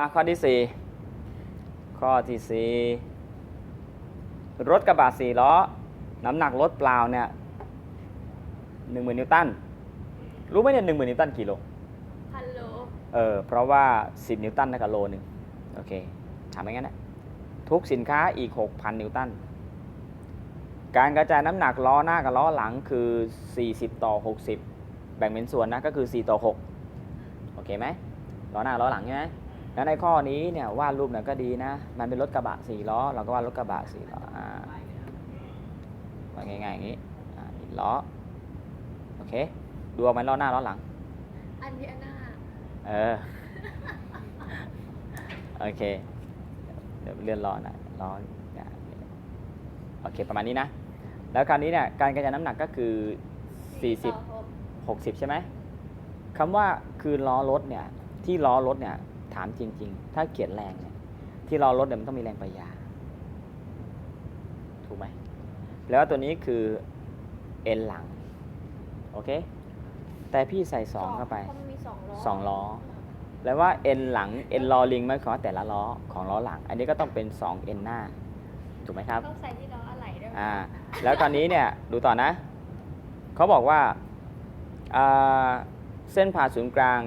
อะข้อที่สี่ข้อที่สี่รถกระบะสี่ล้อ น้ำหนักรถเปล่าเนี่ยหนึ่งหมื่นนิวตัน รู้ไหมเนี่ยหนึ่งหมื่นนิวตันกี่โลพันโล เออ เพราะว่า 10 นิวตันเท่ากับโลหนึ่งโอเคถามไปงั้นนะทุกสินค้าอีก 6,000 นิวตัน การกระจายน้ำหนักล้อหน้ากับล้อหลังคือ 40 ต่อ 60 แบ่งเป็นส่วนนะก็คือ 4 ต่อ 6 โอเคไหมล้อหน้าล้อหลังใช่ไหม แล้วในข้อนี้เนี่ยวาดรูปเนี่ยก็ดีนะ มันเป็นรถกระบะ4ล้อ เราก็วาดรถกระบะ4ล้ออ่าวาดง่ายๆอย่างนี้อ่าอีกล้อ โอเค ดูออกไหมล้อหน้าล้อหลัง อันเดียนาเออ โอเค เดี๋ยวเลื่อนล้อหน่อยล้อเนี่ยโอเค ประมาณนี้นะ แล้วคราวนี้เนี่ย การกระจายน้ำหนักก็คือ 40 60 ใช่ไหมคำว่าคือล้อรถเนี่ย ที่ล้อรถเนี่ย ถามจริง ๆ ถ้าเกียรแรงเนี่ยที่ล้อรถเนี่ยมันต้องมีแรงประหยา ถูกไหม แล้วตัวนี้คือเอ็นหลัง โอเค แต่พี่ใส่สองเข้าไปเพราะมันมีสองล้อสองล้อแปลว่าเอ็นหลังเอ็นลอลิงไม่ขอแต่ละล้อของล้อหลัง อันนี้ก็ต้องเป็น2เอ็นหน้า ถูกไหมครับ ต้องใส่ที่ล้ออะไหล่ด้วยไหมอ่า แล้วตอนนี้เนี่ยดูต่อนะ เขาบอกว่าอ่าเส้นผ่าศูนย์กลาง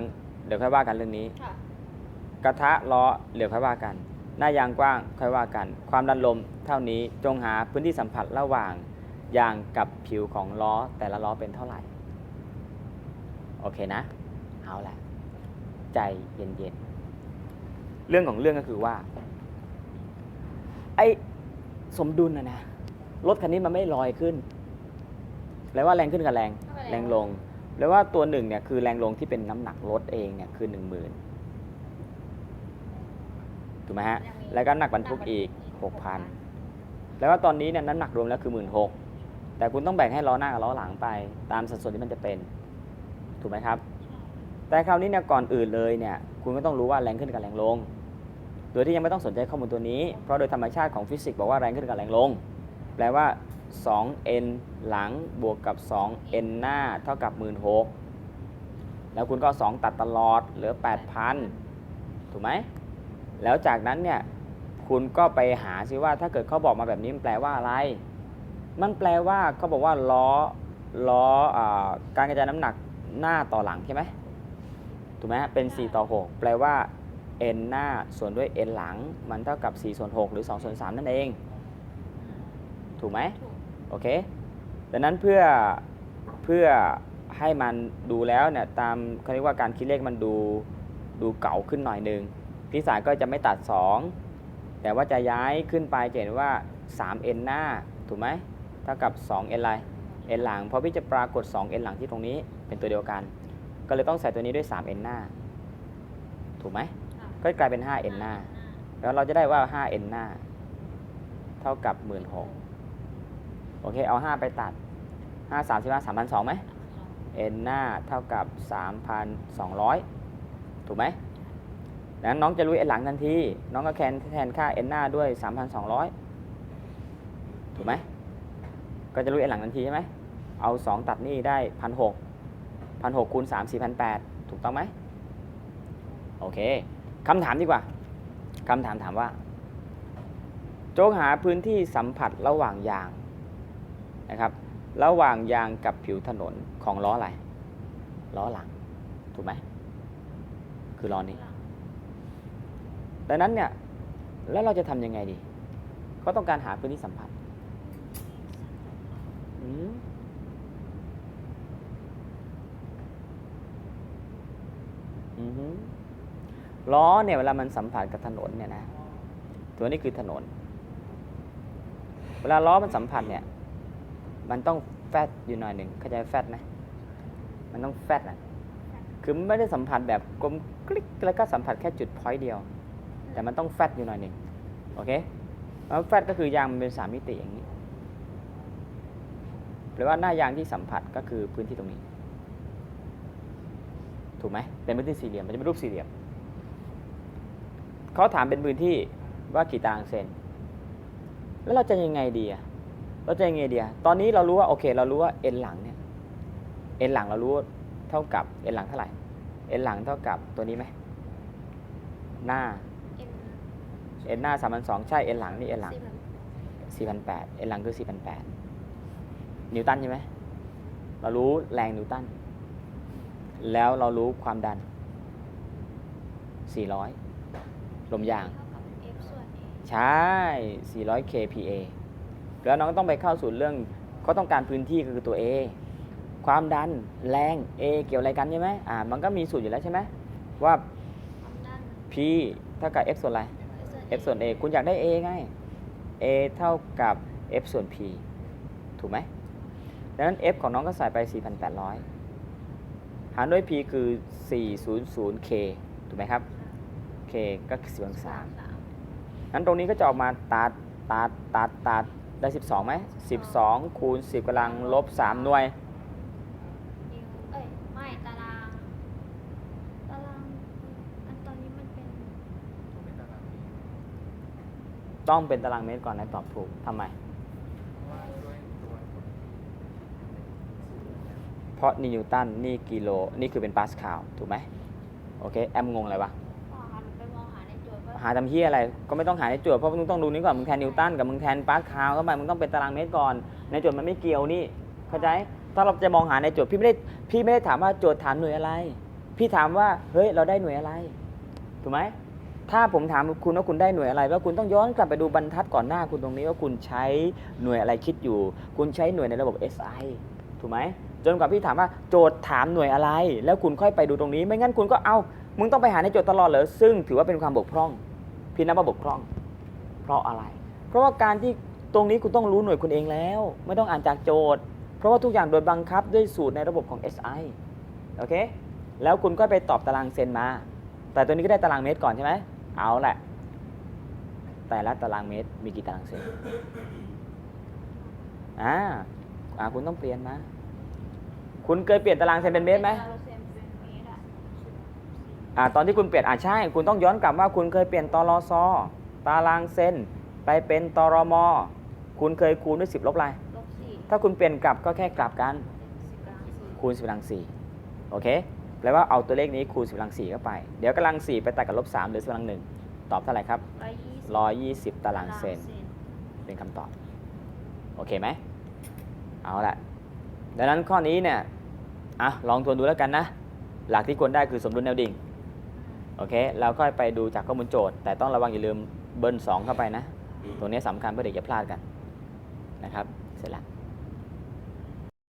เดี๋ยวค่อยว่ากันเรื่องนี้ค่ะ กระทะล้อเดี๋ยวค่อยว่ากัน หน้ายางกว้างค่อยว่ากัน ความดันลมเท่านี้จงหาพื้นที่สัมผัสระหว่างยางกับผิวของล้อแต่ละล้อเป็นเท่าไหร่ โอเคนะ เอาแหละใจเย็นๆ เรื่องของเรื่องก็คือว่า ไอ้สมดุลนะนะรถคันนี้มันไม่ลอยขึ้นแปลว่าแรงขึ้นกับแรง แรงลงแปลว่าตัวหนึ่งเนี่ยคือแรงลงที่เป็นน้ำหนักรถเองเนี่ยคือหนึ่งหมื่น ถูกไหมฮะ แล้วก็น้ำหนักบรรทุกอีกหกพันแล้วว่าตอนนี้เนี่ยน้ำหนักรวมแล้วคือหมื่นหกแต่คุณต้องแบ่งให้ล้อหน้ากับล้อหลังไป ตามสัดส่วนที่มันจะเป็น ถูกไหมครับ แต่คราวนี้เนี่ยก่อนอื่นเลยเนี่ย คุณก็ต้องรู้ว่าแรงขึ้นกับแรงลง โดยที่ยังไม่ต้องสนใจข้อมูลตัวนี้ เพราะโดยธรรมชาติของฟิสิกส์บอกว่าแรงขึ้นกับแรงลง แปลว่า 2n หลังบวกกับ 2n หน้าเท่ากับ16,000 แล้วคุณก็เอา2ตัดตลอดเหลือ 8,000 ถูกไหม แล้วจากนั้นเนี่ยคุณก็ไปหาซิว่าถ้าเกิดเขาบอกมาแบบนี้มันแปลว่าอะไร มันแปลว่าเขาบอกว่าล้อล้ออาการกระจายน้ำหนักหน้าต่อหลังใช่ไหมถูกไหมเป็น 4 ต่อ 6 แปลว่า n หน้าส่วนด้วย n หลัง มันเท่ากับ4ส่วน6หรือ2ส่วน3นั่นเอง ถูกไหมถูกโอเคดังนั้นเพื่อเพื่อให้มันดูแล้วเนี่ยตามเขาเรียกว่าการคิดเลขมันดูดูเก่าขึ้นหน่อยหนึ่ง พี่สายก็จะไม่ตัด 2 แต่ว่าจะย้ายขึ้นไปจะเห็นว่า 3n หน้าถูกไหมเท่ากับ 2n อะไร n หลัง เพราะพี่จะปรากฏ 2n หลังที่ตรงนี้เป็นตัวเดียวกัน ก็เลยต้องใส่ตัวนี้ด้วย 3n หน้า ถูกไหมค่ะก็กลายเป็น 5n หน้า แล้วเราจะได้ว่า 5n หน้า เท่ากับ 16,000โอเค เอา 5 ไปตัด 5 3 5 3,200ไหม n หน้าเท่ากับ 3,200 ถูกไหม ดังนั้นน้องจะรู้ n หลังทันที น้องก็แทนแทนค่า n หน้าด้วย 3,200 ถูกไหม ก็จะรู้ n หลังทันทีใช่ไหม เอา 2 ตัดนี่ได้ 1,600 1,600คูณ3 4,800 ถูกต้องไหม โอเคคำถามดีกว่าคำถามถามว่า โจงหาพื้นที่สัมผัสระหว่างยางนะครับ ระหว่างยางกับผิวถนนของล้ออะไร ล้อหลัง ถูกไหม คือล้อนี้ ดังนั้นเนี่ยแล้วเราจะทำยังไงดี ก็ต้องการหาพื้นที่สัมผัสอืมอือฮึล้อเนี่ยเวลามันสัมผัสกับถนนเนี่ยนะ ตัวนี้คือถนน เวลาล้อมันสัมผัสเนี่ย มันต้องแฟตอยู่หน่อยหนึ่งเข้าใจแฟตไหมมันต้องแฟตอะคือไม่ได้สัมผัสแบบกลมกลิกแล้วก็สัมผัสแค่จุดพอยต์เดียว แต่มันต้องแฟตอยู่หน่อยหนึ่งโอเคแล้วแฟตก็คือยางมันเป็นสามมิติอย่างนี้แปลว่าหน้ายางที่สัมผัสก็คือพื้นที่ตรงนี้ ถูกไหมเป็นพื้นที่สี่เหลี่ยมมันจะเป็นรูปสี่เหลี่ยมเขาถามเป็นพื้นที่ว่ากี่ตารางเซนแล้วเราจะยังไงดีอะเราจะยังไงดีอะตอนนี้เรารู้ว่าโอเค เรารู้ว่าเอ็นหลังเนี่ยเอ็นหลังเรารู้เท่ากับเอ็นหลังเท่าไหร่เอ็นหลังเท่ากับตัวนี้ไหมหน้า เอ็นเอ็นหน้าสามพันสองใช่ เอ็นหลังนี่เอ็นหลังสี่พันสี่พันแปดเอ็นหลังคือสี่พันแปดนิวตันใช่ไหม เรารู้แรงนิวตัน แล้วเรารู้ความดันสี่ร้อยลมยางเท่ากับ F ส่วน A ใช่ 400 kPa แล้วน้องต้องไปเข้าสู่เรื่องเขาต้องการพื้นที่ก็คือตัว A ความดันแรง A เกี่ยวอะไรกันใช่ไหมอ่า มันก็มีสูตรอยู่แล้วใช่ไหมว่าความดัน P เท่ากับ F ส่วนอะไร F ส่วน A คุณอยากได้ A ไง A เท่ากับ F ส่วน P ถูกไหมดังนั้น F ของน้องก็ใส่ไป 4,800 หารด้วย P คือ 400 K ถูกไหมครับ K ก็คือ10องศานั้นตรงนี้ก็จะออกมาตัดตัดตัดตัดได้ 12ไหม12 คูณ 10กำลังลบ 3 หน่วย นิวเอ้ย ไม่ตาราง ตาราง อันตอนนี้มันเป็น ต้องเป็นตารางเมตรก่อนนะตอบถูกทำไม เพราะนี่นิวตันนี่กิโล นี่คือเป็นปาสคาลถูกไหมโอเค แอมงงอะไรวะอ๋อหันไปมองหาในโจทย์ว่าหาทำเฮียอะไรก็ไม่ต้องหาในโจทย์เพราะมึงต้องดูนี้ก่อนมึงแทนนิวตันกับมึงแทนปาสคาลเข้าไปมึงต้องเป็นตารางเมตรก่อน ในโจทย์มันไม่เกี่ยวนี่เข้าใจถ้าเราจะมองหาในโจทย์พี่ไม่ได้พี่ไม่ได้ถามว่าโจทย์ถามหน่วยอะไร พี่ถามว่าเฮ้ยเราได้หน่วยอะไรถูกไหม ถ้าผมถามคุณว่าคุณได้หน่วยอะไรแล้วคุณต้องย้อนกลับไปดูบรรทัดก่อนหน้าคุณตรงนี้ว่าคุณใช้หน่วยอะไรคิดอยู่ คุณใช้หน่วยในระบบ SI ถูกไหมจนกว่าพี่ถามว่าโจทย์ถามหน่วยอะไร แล้วคุณค่อยไปดูตรงนี้ไม่งั้นคุณก็เอามึงต้องไปหาในโจทย์ตลอดเหรอซึ่งถือว่าเป็นความบกพร่อง พี่นับว่าบกพร่อง เพราะอะไร เพราะว่าการที่ตรงนี้คุณต้องรู้หน่วยคุณเองแล้ว ไม่ต้องอ่านจากโจทย์ เพราะว่าทุกอย่างโดยบังคับด้วยสูตรในระบบของ SI โอเคแล้วคุณก็ไปตอบตารางเซนมา แต่ตัวนี้ก็ได้ตารางเมตรก่อนใช่ไหม เอาแหละ แต่ละตารางเมตรมีกี่ตารางเซนอ่าอ่าคุณต้องเปลี่ยนมาคุณเคยเปลี่ยนตารางเซนเป็นเมตรไหมเราเซนเป็นเมตรอะอ่าตอนที่คุณเปลี่ยนอ่าใช่ คุณต้องย้อนกลับว่าคุณเคยเปลี่ยนตรซตารางเซนไปเป็นตรมคุณเคยคูณด้วย10ลบอะไรลบสี่ถ้าคุณเปลี่ยนกลับก็แค่กลับกันสิบกลางสี่คูณ10กำลัง4โอเค แปลว่าเอาตัวเลขนี้คูณ10กำลัง4เข้าไป เดี๋ยวกำลัง4ไปตัดกับลบ3เหรือ10กำลัง1ตอบเท่าไหร่ครับร้อยยี่สิบ120ตารางเซนเป็นคำตอบ โอเคไหมเอาละดังนั้นข้อนี้เนี่ยอะลองทวนดูแล้วกันนะ หลักที่ควรได้คือสมดุลแนวดิ่งโอเคแล้วก็ไปดูจากข้อมูลโจทย์ แต่ต้องระวังอย่าลืมเบิ้ล2เข้าไปนะตรงนี้สำคัญเพื่อเด็กจะพลาดกันนะครับ เสร็จแล้ว